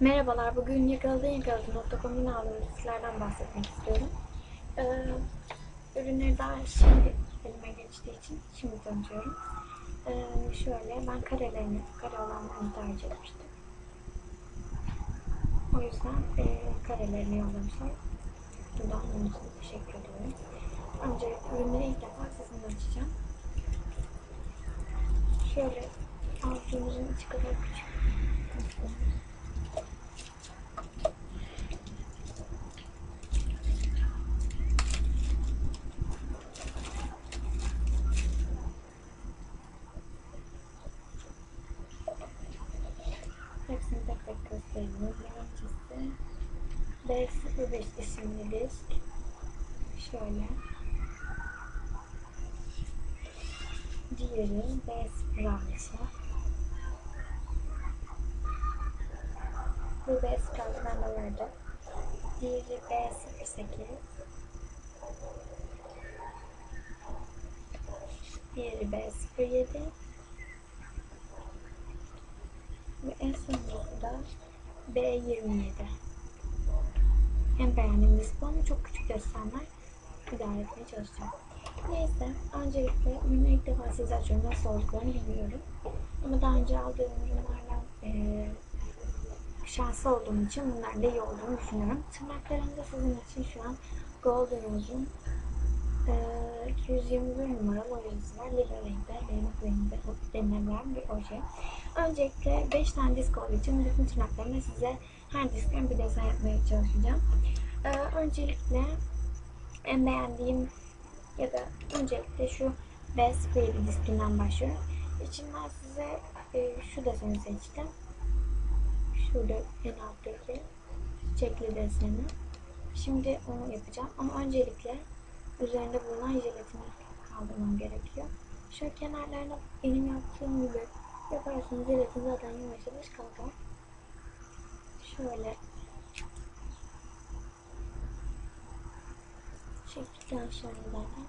Merhabalar, bugün yakaladığın yakaladığın.com'un aldığım listelerden bahsetmek istiyorum. Ee, ürünleri daha şimdi elime geçtiği için şimdi tanıtıyorum. Ee, şöyle, ben karelerini, kare olanlarını tercih etmiştim. O yüzden e, karelerini yollamışlar. Buradan onun için teşekkür ediyorum. Öncelikle ürünleri ilk defa sizinle açacağım. Şöyle, avucumuzun içi kadar küçük. Göstereyim. Birincisi B05 isimli disk. Şöyle. Diğeri B06. Bu B06 bende vardı. Diğeri B08. Diğeri B07. Ve en sonuncusu da B27. En beğendiğim disk bu ama çok küçük desenler idare etmeye çalışacağım. Neyse, öncelikle ürünü ilk defa size açıyorum. Nasıl olduklarını bilmiyorum. Ama daha önce aldığım ürünlerden eee şanslı olduğum için bunlar da iyi olduğunu düşünüyorum. Tırnaklarımda sizin için şu an Golden Rose'un eee 221 numaralı var. Lila renkte, benim renkte denilen bir oje. Öncelikle 5 tane disk olduğu için bütün tırnaklarımda size her diskten bir desen yapmaya çalışacağım. Ee, öncelikle en beğendiğim ya da öncelikle şu Best Baby diskinden başlıyorum. İçinden size e, şu deseni seçtim. Şurada en alttaki çiçekli deseni. Şimdi onu yapacağım ama öncelikle üzerinde bulunan jelatini kaldırmam gerekiyor. Şöyle kenarlarına benim yaptığım gibi yaparsınız. Jelatin zaten yavaş yavaş kalkar. Şöyle çektikten sonra zaten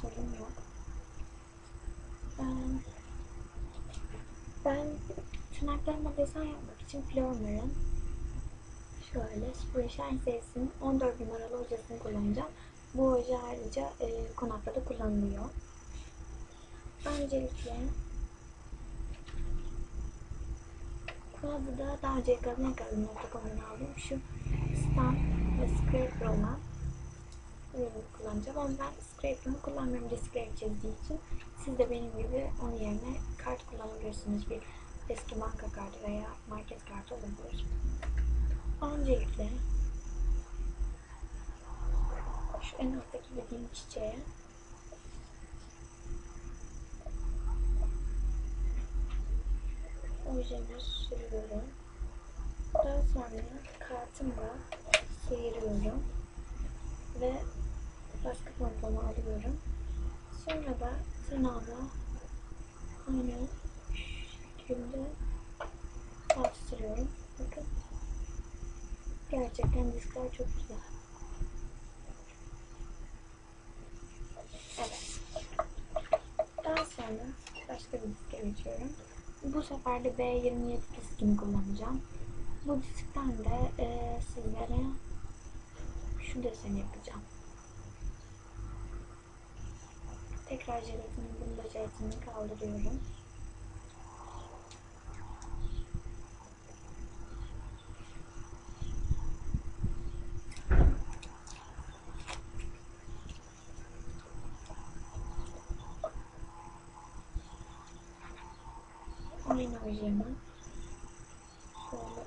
sorun yok. Ben, ben tırnaklarıma desen yapmak için Flormer'ın şöyle Spray Shine serisinin 14 numaralı hocasını kullanacağım. Bu hoca ayrıca e, konaklarda kullanılıyor. Öncelikle Burada da daha önce yakaladım yakaladım.com'dan aldım. Şu stamp ve scraper olan ürünü kullanacağım. Ama ben scraper'ını kullanmıyorum. Scraper çizdiği için. Siz de benim gibi onun yerine kart kullanabilirsiniz. Bir eski banka kartı veya market kartı olabilir. Öncelikle şu en alttaki dediğim çiçeğe ojemi sürüyorum. Daha sonra kartımla sıyırıyorum. Ve başka pompamı alıyorum. Sonra da tırnağımla aynı şekilde bastırıyorum. Bakın. Gerçekten diskler çok güzel. Evet. Daha sonra başka bir diske geçiyorum. Bu sefer de B27 diskini kullanacağım. Bu diskten de e, sizlere şu deseni yapacağım. Tekrar jelatinin bunda jelatinini kaldırıyorum. Aynı ojemi şöyle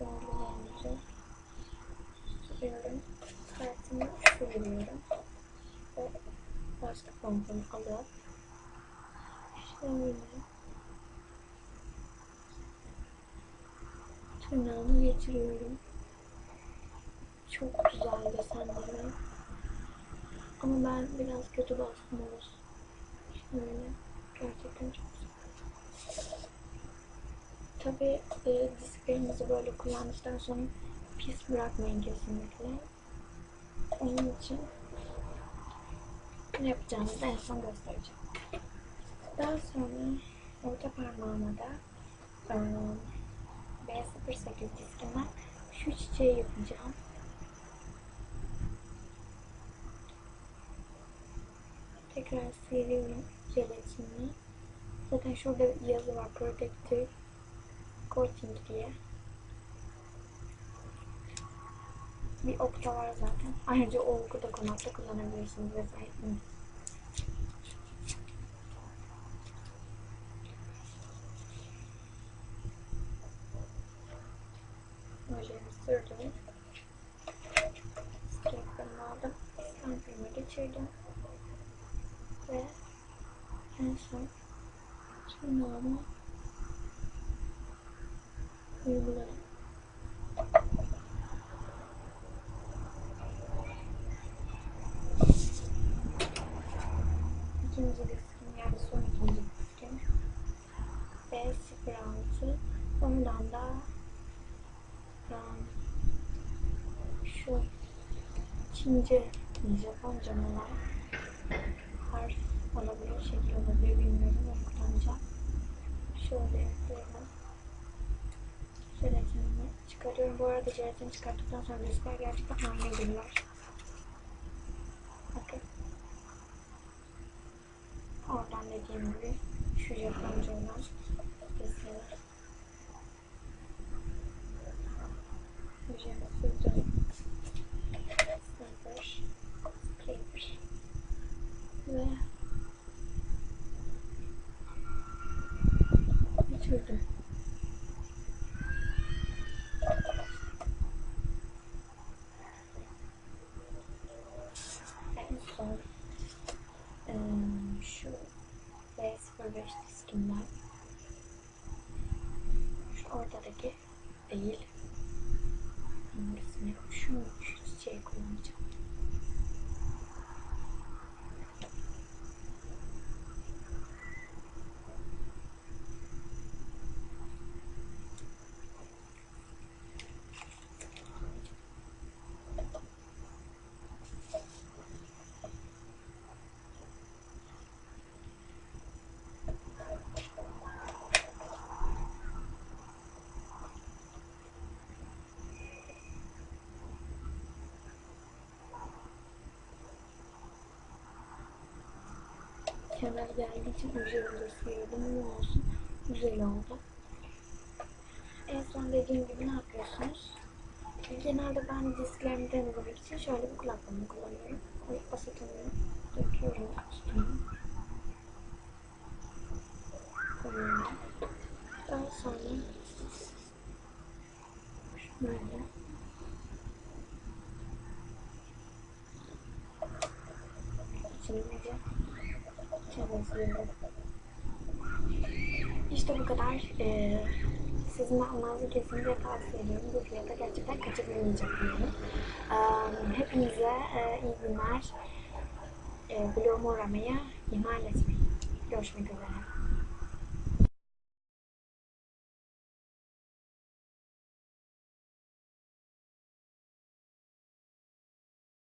yerlerimize sürüyorum. Kartımı sürüyorum. Ve başka pompamı alıp şöyle tırnağımı geçiriyorum. Çok güzel desenleri. Ama ben biraz kötü bastım olsun. Şöyle gerçekten çok Tabi e, disklerinizi böyle kullandıktan sonra pis bırakmayın kesinlikle. Onun için ne yapacağınızı en son göstereceğim. Daha sonra orta parmağıma da e, B08 diskinden şu çiçeği yapacağım. Tekrar siliyorum jelatini. Zaten şurada yazı var Protective Coating diye. Bir okta var zaten. Ayrıca o oku da konatta kullanabilirsiniz vesaire. Böyle sürdüm. Straplerimi aldım. Stamplerimi geçirdim. Ve en son tırnağımı uyguladım. İkinci diskim yani son ikinci diskim. B06 Ondan da um, şu Çince, Japonca var? Harf olabilir, şekil olabilir bilmiyorum. Kullanacağım. Şöyle yapıyorum. Çıkarıyorum. Bu arada jelatini çıkarttıktan sonra diskler gerçekten aynı geliyor. Bakın. Oradan dediğim gibi şu Japonca olan Clipper ve bitirdim. En son em, şu B05 diskimden şu ortadaki değil. Hangisini şu çiçeği kullanacağım. Kenar geldiği için üzerinde sıyırdım ama olsun güzel oldu. En son dediğim gibi ne yapıyorsunuz? Genelde ben disklerimi temizlemek için şöyle bir kulaklığımı kullanıyorum. Koyup asitonu döküyorum üstüne. Koyuyorum. Daha sonra şöyle içince temizliyorum. İşte bu kadar. Ee, sizin de almanızı kesinlikle tavsiye ediyorum. Bu fiyata gerçekten kaçırılmayacak bir ürün. Ee, hepinize e, iyi günler. E, blogumu uğramaya ihmal etmeyin. Görüşmek üzere.